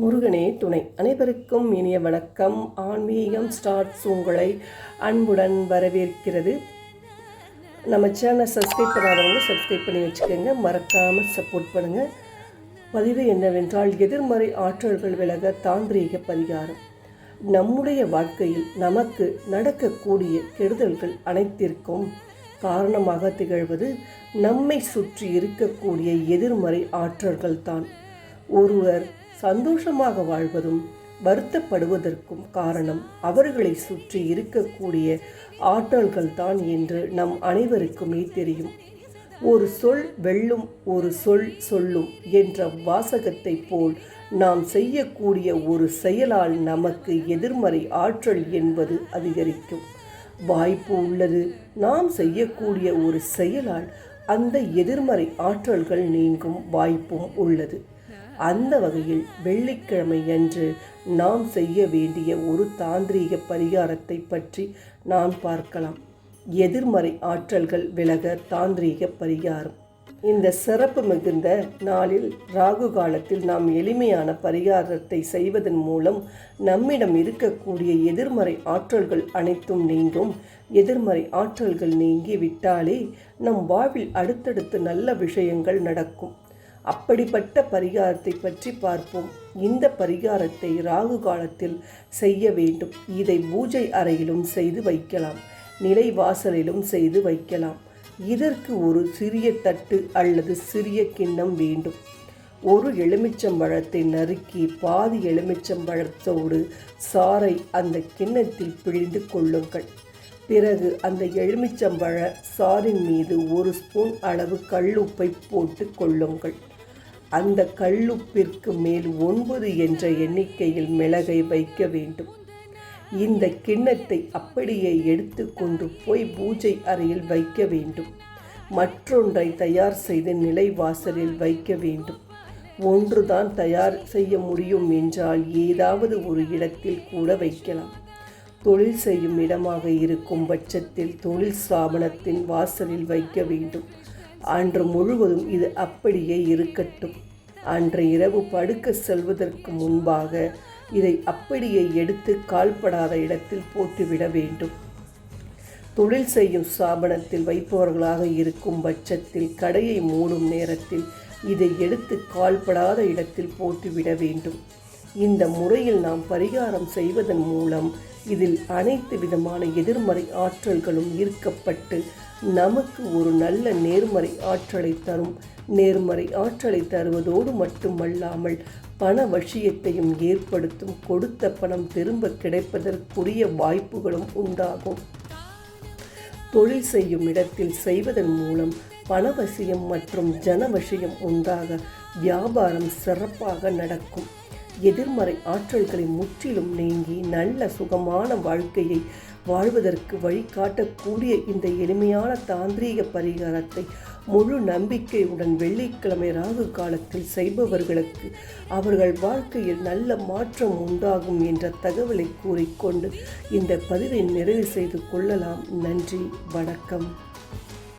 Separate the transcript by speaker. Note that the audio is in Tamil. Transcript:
Speaker 1: முருகனே துணை. அனைவருக்கும் இனிய வணக்கம். ஆன்மீகம் ஸ்டார்ட்ஸ் உங்களை அன்புடன் வரவேற்கிறது. நம்ம சேனல் சப்ஸ்கிரைப் பண்ணாதவங்க சப்ஸ்கிரைப் பண்ணி வச்சுக்கோங்க. மறக்காமல் சப்போர்ட் பண்ணுங்கள் பதிவு என்னவென்றால் எதிர்மறை ஆற்றல்கள் விலக தாந்திரீக பரிகாரம். நம்முடைய வாழ்க்கையில் நமக்கு நடக்கக்கூடிய கெடுதல்கள் அனைத்திற்கும் காரணமாக திகழ்வது நம்மை சுற்றி இருக்கக்கூடிய எதிர்மறை ஆற்றல்கள் தான் ஒருவர் சந்தோஷமாக வாழ்வதும் வருத்தப்படுவதற்கும் காரணம் அவர்களை சுற்றி இருக்கக்கூடிய ஆற்றல்கள் தான் என்று நம் அனைவருக்குமே தெரியும். ஒரு சொல் வெல்லும் ஒரு சொல் சொல்லும் என்ற வாசகத்தை போல் நாம் செய்யக்கூடிய ஒரு செயலால் நமக்கு எதிர்மறை ஆற்றல் என்பது அதிகரிக்கும். வாய்ப்பு உள்ளது. நாம் செய்யக்கூடிய ஒரு செயலால் அந்த எதிர்மறை ஆற்றல்கள் நீங்கும் வாய்ப்பும் உள்ளது. அந்த வகையில் வெள்ளிக்கிழமை அன்று நாம் செய்ய வேண்டிய ஒரு தாந்திரீக பரிகாரத்தை பற்றி நாம் பார்க்கலாம். எதிர்மறை ஆற்றல்கள் விலக தாந்திரீக பரிகாரம். இந்த சிறப்பு மிகுந்த நாளில் ராகு காலத்தில் நாம் எளிமையான பரிகாரத்தை செய்வதன் மூலம் நம்மிடம் இருக்கக்கூடிய எதிர்மறை ஆற்றல்கள் அனைத்தும் நீங்கும். எதிர்மறை ஆற்றல்கள் நீங்கி விட்டாலே நம் வாழ்வில் அடுத்தடுத்து நல்ல விஷயங்கள் நடக்கும். அப்படிப்பட்ட பரிகாரத்தை பற்றி பார்ப்போம். இந்த பரிகாரத்தை ராகு காலத்தில் செய்ய வேண்டும். இதை பூஜை அறையிலும் செய்து வைக்கலாம். நிலை வாசலிலும் செய்து வைக்கலாம். இதற்கு ஒரு சிறிய தட்டு அல்லது சிறிய கிண்ணம் வேண்டும். ஒரு எலுமிச்சம்பழத்தை நறுக்கி பாதி எலுமிச்சம்பழத்தோடு சாறை அந்த கிண்ணத்தில் பிழிந்து கொள்ளுங்கள். பிறகு அந்த எலுமிச்சம்பழ சாரின் மீது ஒரு ஸ்பூன் அளவு கல்லுப்பை போட்டு கொள்ளுங்கள். அந்த கல்லுப்பிற்கு மேல் ஒன்பது என்ற எண்ணிக்கையில் மிளகை வைக்க வேண்டும். இந்த கிண்ணத்தை அப்படியே எடுத்து கொண்டு போய் பூஜை அறையில் வைக்க வேண்டும். மற்றொன்றை தயார் செய்து நிலைவாசலில் வைக்க வேண்டும். ஒன்றுதான் தயார் செய்ய முடியும் என்றால் ஏதாவது ஒரு இடத்தில் கூட வைக்கலாம். தொழில் செய்யும் இடமாக இருக்கும் பட்சத்தில் தொழில் ஸ்தாபனத்தின் வாசலில் வைக்க வேண்டும். அன்று முழுவதும் இது அப்படியே இருக்கட்டும். அன்று இரவு படுக்க செல்வதற்கு முன்பாக இதை அப்படியே எடுத்து கால்படாத இடத்தில் போட்டுவிட வேண்டும். தொழில் செய்யும் ஸ்தாபனத்தில் வைப்பவர்களாக இருக்கும் பட்சத்தில் கடையை மூடும் நேரத்தில் இதை எடுத்து கால்படாத இடத்தில் போட்டுவிட வேண்டும். இந்த முறையில் நாம் பரிகாரம் செய்வதன் மூலம் இதில் அனைத்து விதமான எதிர்மறை ஆற்றல்களும் ஈர்க்கப்பட்டு நமக்கு ஒரு நல்ல நேர்மறை ஆற்றலை தரும். நேர்மறை ஆற்றலை தருவதோடு மட்டுமல்லாமல் பண வசியத்தையும் ஏற்படுத்தும். கொடுத்த பணம் திரும்ப கிடைப்பதற்குரிய வாய்ப்புகளும் உண்டாகும். தொழில் செய்யும் இடத்தில் செய்வதன் மூலம் பணவசியம் மற்றும் ஜனவசியம் உண்டாக வியாபாரம் சிறப்பாக நடக்கும். எதிர்மறை ஆற்றல்களை முற்றிலும் நீங்கி நல்ல சுகமான வாழ்க்கையை வாழ்வதற்கு வழிகாட்டக்கூடிய இந்த எளிமையான தாந்திரீக பரிகாரத்தை முழு நம்பிக்கையுடன் வெள்ளிக்கிழமை ராகு காலத்தில் செய்பவர்களுக்கு அவர்கள் வாழ்க்கையில் நல்ல மாற்றம் உண்டாகும் என்ற தகவலை கூறிக்கொண்டு இந்த பதிவை நிறைவு செய்து கொள்ளலாம். நன்றி வணக்கம்.